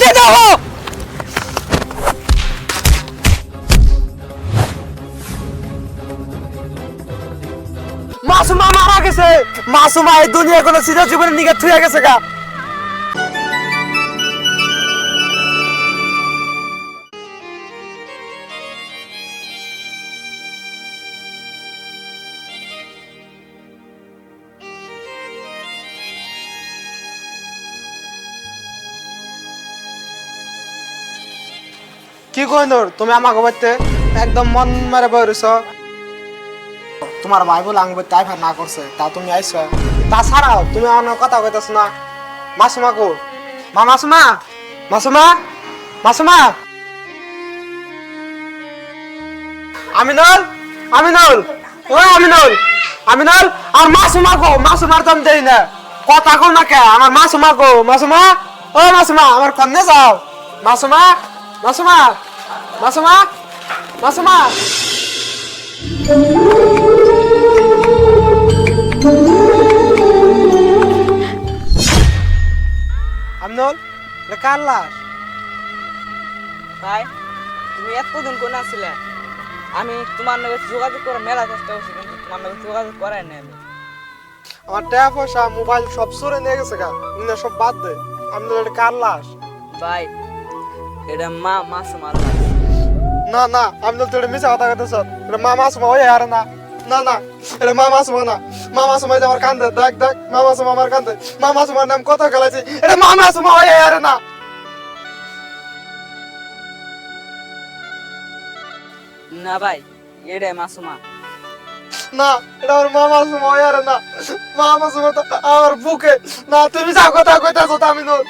দিয়ে দাও। মাসুমা মারা গেছে। মাসুমা এই দুনিয়া কোনো চিরজীবনের নিকে থুয়ে গেছে গা। কি কইনর তুমি আমাকে বলতে একদম মন মারে বইরছ তোমার ভাই বলে আঙ্গ তাই ভার না করছে, তা তুমি আইছো। তাছাড়াও তুমি আমার কথা কইতাছ না। মাসুমা কো? মা, মাসুমা? মাসুমা? মাসুমা? আমিনুল? আমিনুল? ও আমিনুল। আমিনুল? আর মাসুমা মাসুমার দাম দেই না। কথা কো না কে? আমার মাসুমা গো মাসুমা? ও মাসুমা, আমার কন্যা যাও। মাসুমা? মাসুমা? মাসুমা মাসুমা। আমিনুল কার লাশ? ভাই তুমি এতদিন কোন আসছিলে আমি তোমার লগে যোগাযোগ করে মেলা চেষ্টা করছি কিন্তু তোমার লগে যোগাযোগ করাই নাই আমি। আমার টাকা পয়সা মোবাইল সব সরে নিয়ে গেছে গা। না সব বাদ দে। আমিনুল এটা কার লাশ? ভাই এটা মা মাছ মার না না আমিনুল তো এটা মিছা কথা কইতেছ। এটা মা মাসুমা ওই আর না। না না এটা মা মাসুমা না। মা মাসুমা এই যে আমার কান্দে দেখ দেখ মা মাসুমা আমার কান্দে। মা মাসুমার নাম কত গেলাছি এটা মা মাসুমা ওই আর না। না ভাই এটাই মাসুমা না এটা আমার মা মাসুমা ওই আর না। মা মাসুমা তো আমার বুকে। না তুমি যা কথা কইতাছ আমিনুল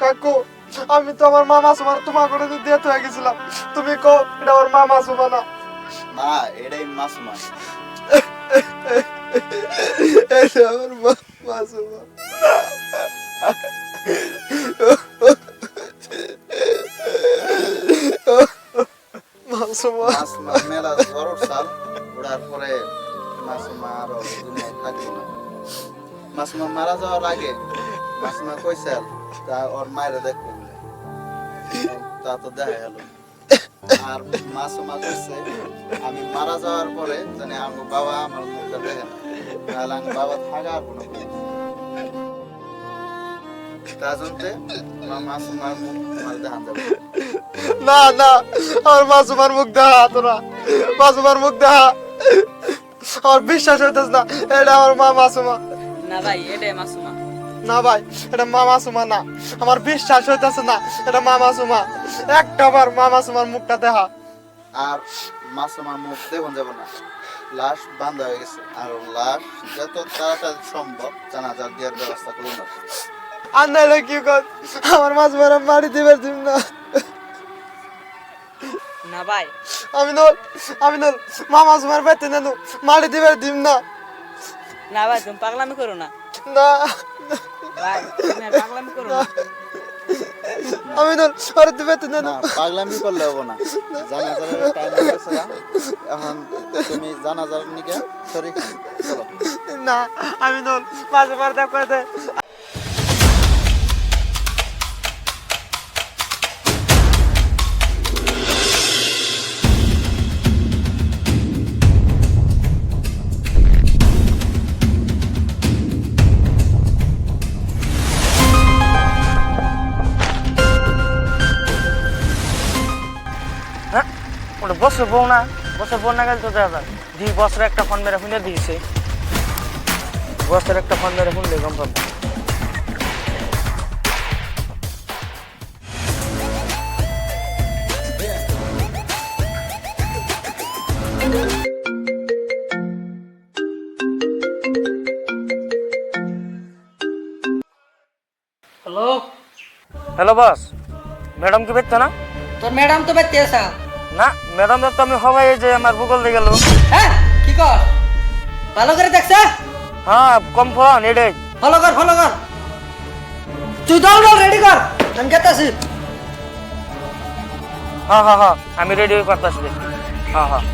কাকু আমি তো আমার মামা সুমার তোমার করে দিয়ে হয়ে গেছিলাম। তুমি কো এটা আমার মামা সুমা না। না এটাই মাসুমা এটা আমার মামা সুমা। মাসুমা মাসুমা মেলা জ্বর সাল ওড়ার পরে মাসুমা আরও দুনিয়ায় থাকল না। মাসুমা মারা যাওয়ার আগে মাসুমা কইসাল তা ওর মায়ের দেখব তা তো দেখা গেল। আর আমি মারা যাওয়ার পরে জানি আমার বাবা আমার মুখটা দেখে না। তাহলে আমার বাবা থাকার কোনো তা জন্যে আমার মাসুমার মুখ আমার যাবে না না আমার মাসুমার মুখ দেখা তোরা মাসুমার মুখ দেখা। আমার বিশ্বাস হইতেছ না এটা আমার মা মাসুমা না ভাই এটাই মাসুমা না ভাই এটা মামা সুমা না। আমার বিশ্বাস হইতেছে না এটা মামা সুমা একটা বার মামা সুমার মুখটা দেখা। আর মাসুমার মুখ দেখুন যাব না। লাশ বান্ধা হয়ে গেছে। আর লাশ যত তাড়াতাড়ি সম্ভব জানাজার দেওয়ার ব্যবস্থা করুন না আর নাইলে কি কর আমার মাছ মারা মারি দিবার দিম না। না ভাই। আমি নল আমি নল মামা সুমার বেতে নেনু মারি দিবার দিম না। না ভাই তুমি পাগলামি করো না। না। আমি তো আরে দিবে তো না পাগলামি করলে হবে না। জানাজার টাইম হয়েছে এখন তুমি জানাজার নিকে সরি। চলো না আমি তো মার দেখ করে বসে বউ না বসে বউ না গেলে তো দেখা যায়। দুই বছর একটা ফোন মেরে শুনে দিয়েছে। বছর একটা ফোন মেরে শুনলে গম পাবো। হ্যালো? হ্যালো বস ম্যাডাম কি বেচছো না? তোর ম্যাডাম তো আসা না ম্যাডাম তো আমি হবাই যে আমার ভূগোল দিয়ে গেল। হ্যাঁ কি কর? ভালো করে দেখছে? হ্যাঁ কম ফোন এটাই। ফলো কর ফলো কর। তুই দল দল রেডি কর। আমি গেতাছি হ্যাঁ হ্যাঁ হ্যাঁ আমি রেডি হয়ে করতেছি হ্যাঁ হ্যাঁ।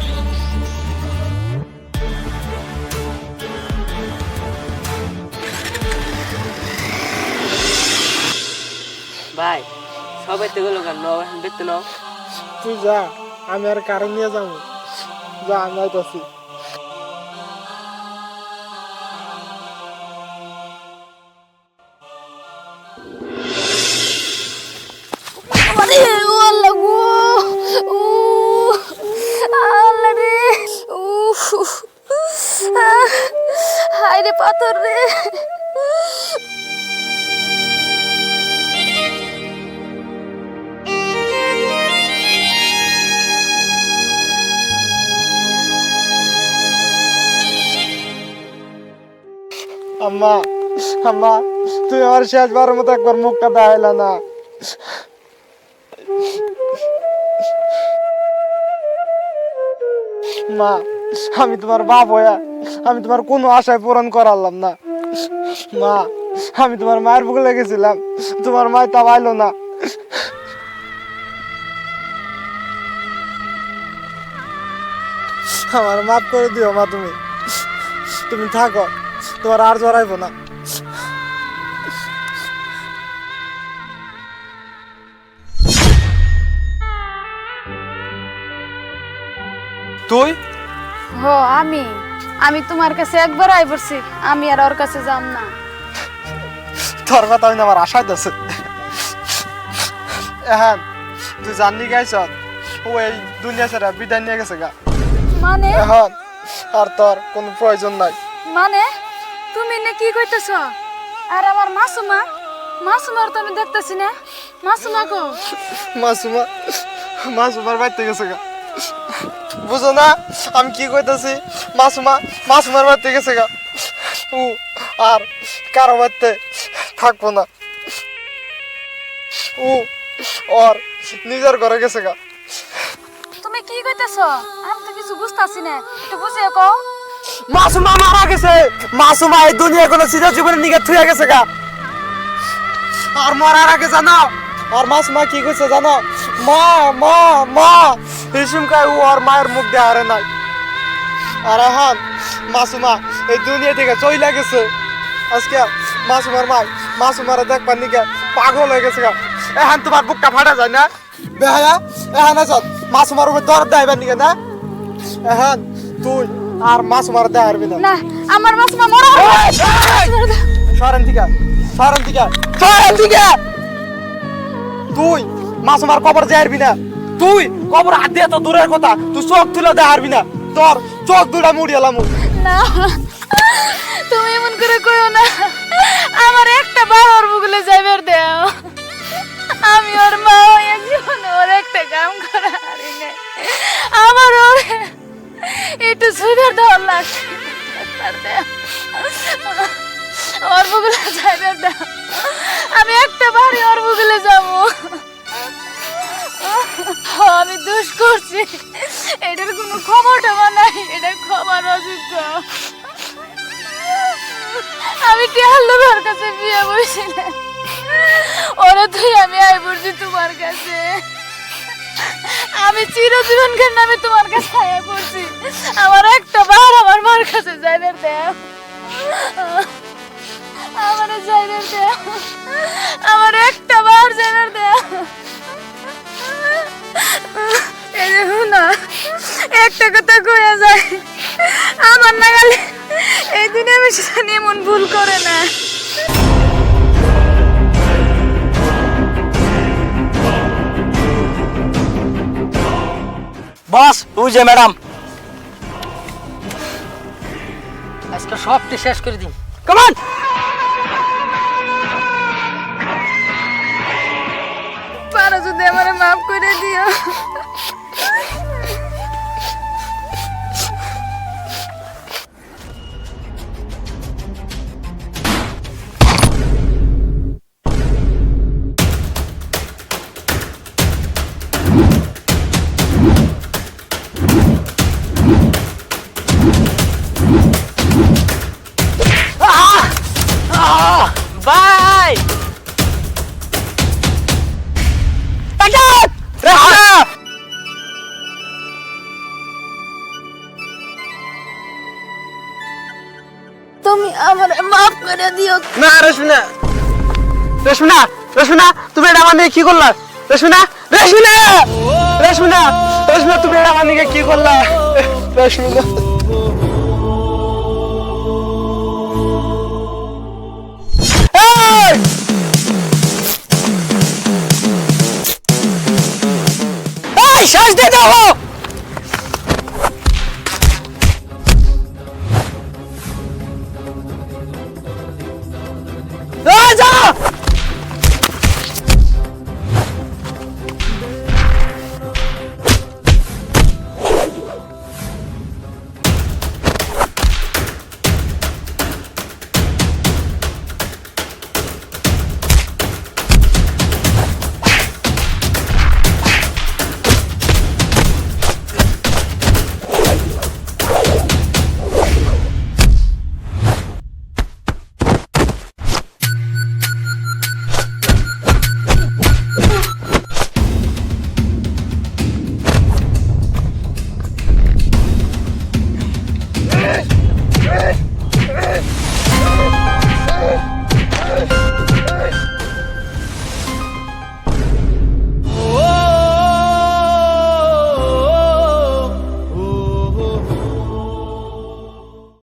ভাই সবাই তো গেল কেন নাও। এখন তুই যা। আমি আর কারণ নিয়ে যাব। যা আমি আইতাছি আম্মা আম্মা তুই আমার মতো একবার মুখটা না। মা, আমি তোমার বাপ হইয়া, আমি তোমার কোনো আশায় পূরণ করালাম না। মা, আমি তোমার মায়ের বুকে লেগেছিলাম তোমার মায় তা পাইলো না। আমার মাফ করে দিও মা তুমি। তুমি থাকো। তোমার আর জড়াইবো না। তুই? হ আমি। আমি তোমার কাছে একবার আই পড়ছি। আমি আর ওর কাছে যাম না। তোর কথা আমি আমার আশায় আছে হ্যাঁ তুই জানলি গাইছ ও এই দুনিয়া ছেড়ে বিদায় নিয়ে গেছে গা। মানে? এখন আর তোর কোনো প্রয়োজন নাই। মানে? তুমি না কি কইতেছ? আর আমার মাসুমা মাসুমার তো আমি দেখতেছি না। মাসুমা কো? মাসুমা মাসুমার বাড়িতে গেছে গা। বুঝো না আমি কি কইতাছি? মাসুমা মাসুমার বাড়িতে গেছে গা। ও আর কারও বাড়িতে থাকব না। ও ওর নিজের ঘরে গেছে গা। তুমি কি কইতেছ? আমি তো কিছু বুঝতাছি না। একটু বুঝিয়ে কও। মাসুমা মারা গেছে। মাসুমা এই দুনিয়া কোনো চির জীবনের নিকে থুয়ে গেছে গা। আর মরার আগে জানো, আর মাসুমা কি কইছে জানো? মা মা মা হিসুম কাই ও আর মায়ের মুখ দিয়ে হারে নাই। আর এখন মাসুমা এই দুনিয়া থেকে চইলা গেছে। আজকে মাসুমার মাই, মাসুমারে দেখবার নিকে পাগল হয়ে গেছে গা। এখন তোমার বুকটা ফাটা যায় না? বেহায়া, এখন আছ মাসুমার উপর দরদ দেখাইবার নিকে না? এখন তুই আর মাসুমার দেখারবি না। না আমার মাসুমা মরা সরেন থেকে সরেন থেকে সরেন থেকে তুই মাসুমার কবর যাইরবি না। তুই কবর হাত দিয়ে তো দূরের কথা তুই চোখ তুলে দেখারবি না। তোর চোখ দুটা মুড়িয়ালাম না তুমি এমন করে কইও না আমার একটা বার ওর বুকলে যাইবার দেও। আমি ওর মা হইয়া জীবনে ওর একটা কাম করা হারি নাই আমার ওর একটু সুইবার দেওয়ার লাগছে। ওর যাইবার আমি একটা বাড়ি ওর বুকলে যাব। আমি দোষ করছি। এটার কোনো ক্ষমা টমা নাই, এটা ক্ষমার অযোগ্য। আমি টেহাল্লুর কাছে বিয়ে বসছিলাম ওরা তুই, আমি আই পড়ছি তোমার কাছে। আমি চিরজীবন কেন আমি তোমার কাছে আয় পড়ছি। আমার একটা বার আমার মার কাছে যাইবে দেও আমার যাইবে দেও আমার একটা বার যাইবে দেও দেখো না একটা কথা কয়ে যায় আমার নাগালে এই দিনে আমি সেটা এমন ভুল করে না। বস ওই যে ম্যাডাম। আজকে সবটি শেষ করে দিন। কমান পারো যদি আমার মাফ করে দিও। করে দিও। না রেশমিনা। রেশমিনা শ্বাস দিয়ে দাও